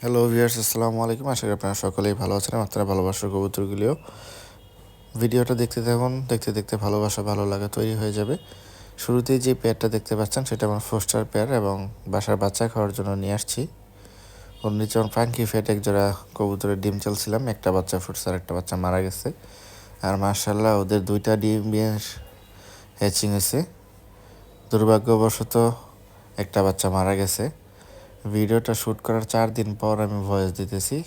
Hello viewers আসসালামু আলাইকুম। আশা করি আপনারা সকলেই ভালো আছেন, আপনারা ভালোবাসার কবুতরগুলিও। ভিডিওটা দেখতে থাকুন, দেখতে দেখতে ভালোবাসা ভালো লাগা তৈরি হয়ে যাবে। শুরুতেই যে পেয়ারটা দেখতে পাচ্ছেন, সেটা আমার ফোস্টার পেয়ার এবং বাসার বাচ্চা খাওয়ার জন্য নিয়ে আসছি। ওর নিচে আমার ফ্রাঙ্কি ফেট এক জোড়া কবুতরের ডিম চলছিলাম। একটা বাচ্চা ফুটছে আর একটা বাচ্চা মারা গেছে। আর মার্শাল্লাহ ওদের দুইটা ডিম হ্যাচিং হয়েছে দুর্ভাগ্যবশত একটা বাচ্চা মারা গেছে। ভিডিওটা শ্যুট করার চার দিন পর আমি ভয়েস দিতেছি।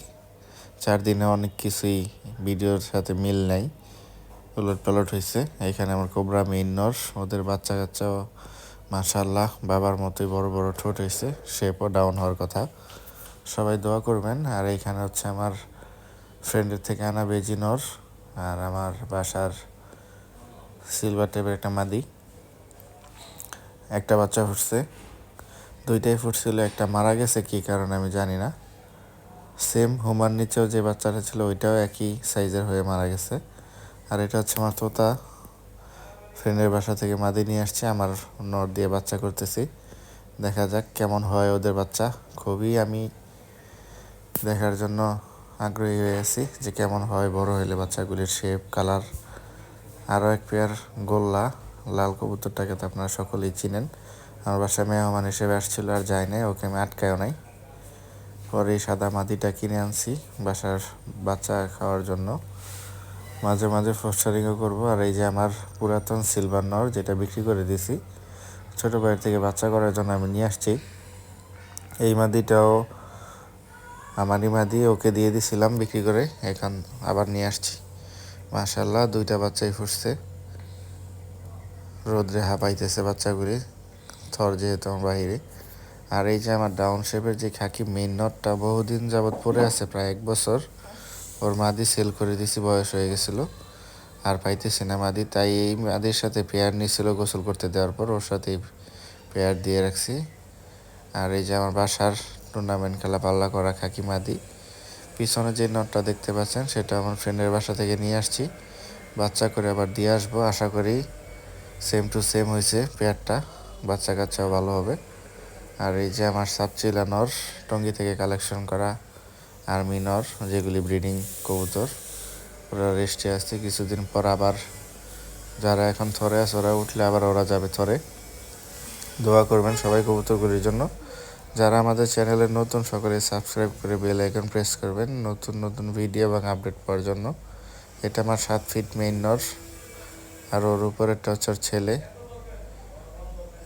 চার দিনে অনেক কিছুই ভিডিওর সাথে মিল নাই। উলট পালট হয়েছে এখানে আমার কোবরা, মেইন নর্স, ওদের বাচ্চা কাচ্চাও মাশাল্লাহ বাবার মতোই বড় বড় ঠোঁট হয়েছে শেপও ডাউন হওয়ার কথা। সবাই দোয়া করবেন। আর এইখানে হচ্ছে আমার ফ্রেন্ডের থেকে আনা বেজি নর আর আমার বাসার সিলভার টাইপের একটা মাদি। একটা বাচ্চা ফুটছে। দুইটাই ফুটছিল, একটা মারা গেছে, কী কারণে আমি জানি না। সেম হুমার নিচেও যে বাচ্চাটা ছিল, ওইটাও একই সাইজের হয়ে মারা গেছে। আর এটা হচ্ছে আমার তোতা। ফ্রেন্ডের বাসা থেকে মাদি নিয়ে আসছে, আমার নর দিয়ে বাচ্চা করতেছি। দেখা যাক কেমন হয় ওদের বাচ্চা। খুবই আমি দেখার জন্য আগ্রহী হয়ে আছি যে কেমন হয় বড় হলে বাচ্চাগুলির শেপ কালার আরও এক পেয়ার গোল্লা, লাল কবুতরটাকে তো আপনারা সকলেই চিনেন। আমার বাসায় মেহমান হিসেবে আসছিল আর যায় নাই, ওকে আমি আটকায়ও নাই। পরে সাদা মাদিটা কিনে আনছি বাসার বাচ্চা খাওয়ার জন্য। মাঝে মাঝে ফোস্টারিংও করব, আর এই যে আমার পুরাতন সিলভার নর যেটা বিক্রি করে দিছি, ছোটো ভাইয়ের থেকে বাচ্চা করার জন্য আমি নিয়ে আসছি। এই মাদিটাও আমারই মাদি, ওকে দিয়ে দিছিলাম বিক্রি করে, এখন আবার নিয়ে আসছি। মাশাল্লাহ দুইটা বাচ্চাই ফুটছে। রোদ্রে হাঁপাইতেছে বাচ্চাগুলি, থর যেহেতু আমার বাহিরে। আর এই যে আমার ডাউন শেপের যে খাকি মেইন নটটা বহুদিন যাবৎ পরে আছে, প্রায় এক বছর। ওর মাদি সেল করে দিছি, বয়স হয়ে গেছিল। আর পাইতেছি না মাদি, তাই এই মাদির সাথে পেয়ার নিয়েছিল গোসল করতে দেওয়ার পর, ওর সাথে পেয়ার দিয়ে রাখছি। আর এই যে আমার বাসার টুর্নামেন্ট খেলা পাল্লা করা খাকি মাদি পিছনে যে নটটা দেখতে পাচ্ছেন, সেটা আমার ফ্রেন্ডের বাসা থেকে নিয়ে আসছি। বাচ্চা করে আবার দিয়ে আসব। আশা করি সেম টু সেম হয়েছে পেয়ারটা। বাচ্চা কাচ্চাও ভালো হবে। আর এই যে আমার সাবচিলা নর, টঙ্গি থেকে কালেকশন করা আর্মি নর, যেগুলি ব্রিডিং কবুতর, ওরা রেস্টে আসছে কিছুদিন পর আবার যারা এখন থরে আছে, ওরা উঠলে আবার ওরা যাবে থরে। দোয়া করবেন সবাই কবুতরগুলির জন্য। যারা আমাদের চ্যানেলে নতুন সকলে সাবস্ক্রাইব করে বেল আইকন প্রেস করবেন নতুন নতুন ভিডিও এবং আপডেট পাওয়ার জন্য। এটা আমার সাত ফিট মেইন নর আর ওর উপরেরটা হচ্ছে ওর ছেলে।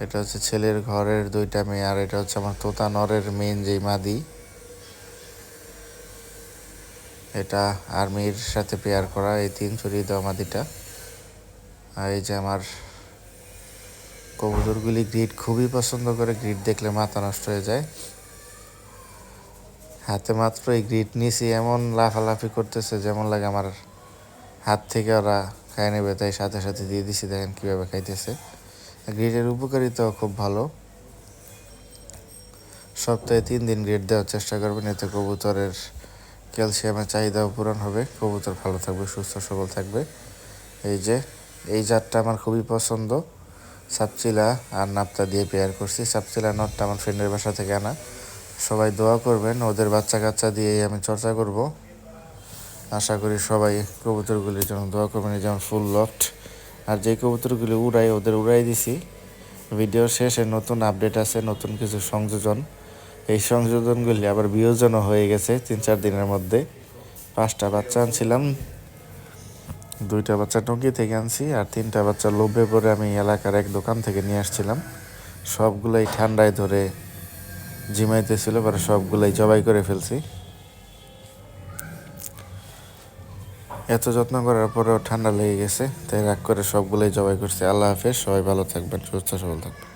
এটা হচ্ছে ছেলের ঘরের দুইটা মেয়ে আর এটা হচ্ছে আমার তোতা নরের মেন যেই মাদি। এটা আর্মির সাথে পেয়ার করা এই তিন চুরি দেওয়া মাদিটা। আর এই যে আমার কবুতরগুলি গ্রিড খুবই পছন্দ করে। গ্রিড দেখলে মাথা নষ্ট হয়ে যায়। হাতে মাত্র এই গ্রিড নিছি এমন লাফালাফি করতেছে যেমন লাগে আমার হাত থেকে ওরা খাই নেবে, তাই সাথে সাথে দিয়ে দিছি। দেখেন কীভাবে খাইতেছে। গ্রিডের উপকারিতাও খুব ভালো। সপ্তাহে তিন দিন গ্রিড দেওয়ার চেষ্টা করবেন, এতে কবুতরের ক্যালসিয়ামের চাহিদাও পূরণ হবে। কবুতর ভালো থাকবে, সুস্থ সবল থাকবে। এই যে, এই জাতটা আমার খুবই পছন্দ। সাপচিলা আর নাপতা দিয়ে পেয়ার করছি। সাপচিলা নটটা আমার ফ্রেন্ডের বাসা থেকে আনা। সবাই দোয়া করবেন, ওদের বাচ্চা কাচ্চা দিয়েই আমি চর্চা করব। আশা করি সবাই কবুতরগুলির জন্য দোয়া করবেন যেমন ফুল লফট আর যে কবুতরগুলি উড়াই, ওদের উড়াই দিছি। ভিডিও শেষে নতুন আপডেট আছে, নতুন কিছু সংযোজন। এই সংযোজনগুলি আবার বিয়োজনও হয়ে গেছে তিন চার দিনের মধ্যে। পাঁচটা বাচ্চা আনছিলাম। দুইটা বাচ্চা টঙ্কি থেকে আনছি আর তিনটা বাচ্চা লোভে পরে আমি এলাকার এক দোকান থেকে নিয়ে আসছিলাম। সবগুলোই ঠান্ডায় ধরে জিমাইতেছিল পরে সবগুলোই জবাই করে ফেলছি। এত যত্ন করার পরেও ঠান্ডা লেগে গেছে, তাই রাগ করে সবগুলোই জবাই করছি। আল্লাহ হাফেজ, সবাই ভালো থাকবেন, সুস্থ সবল থাকবেন।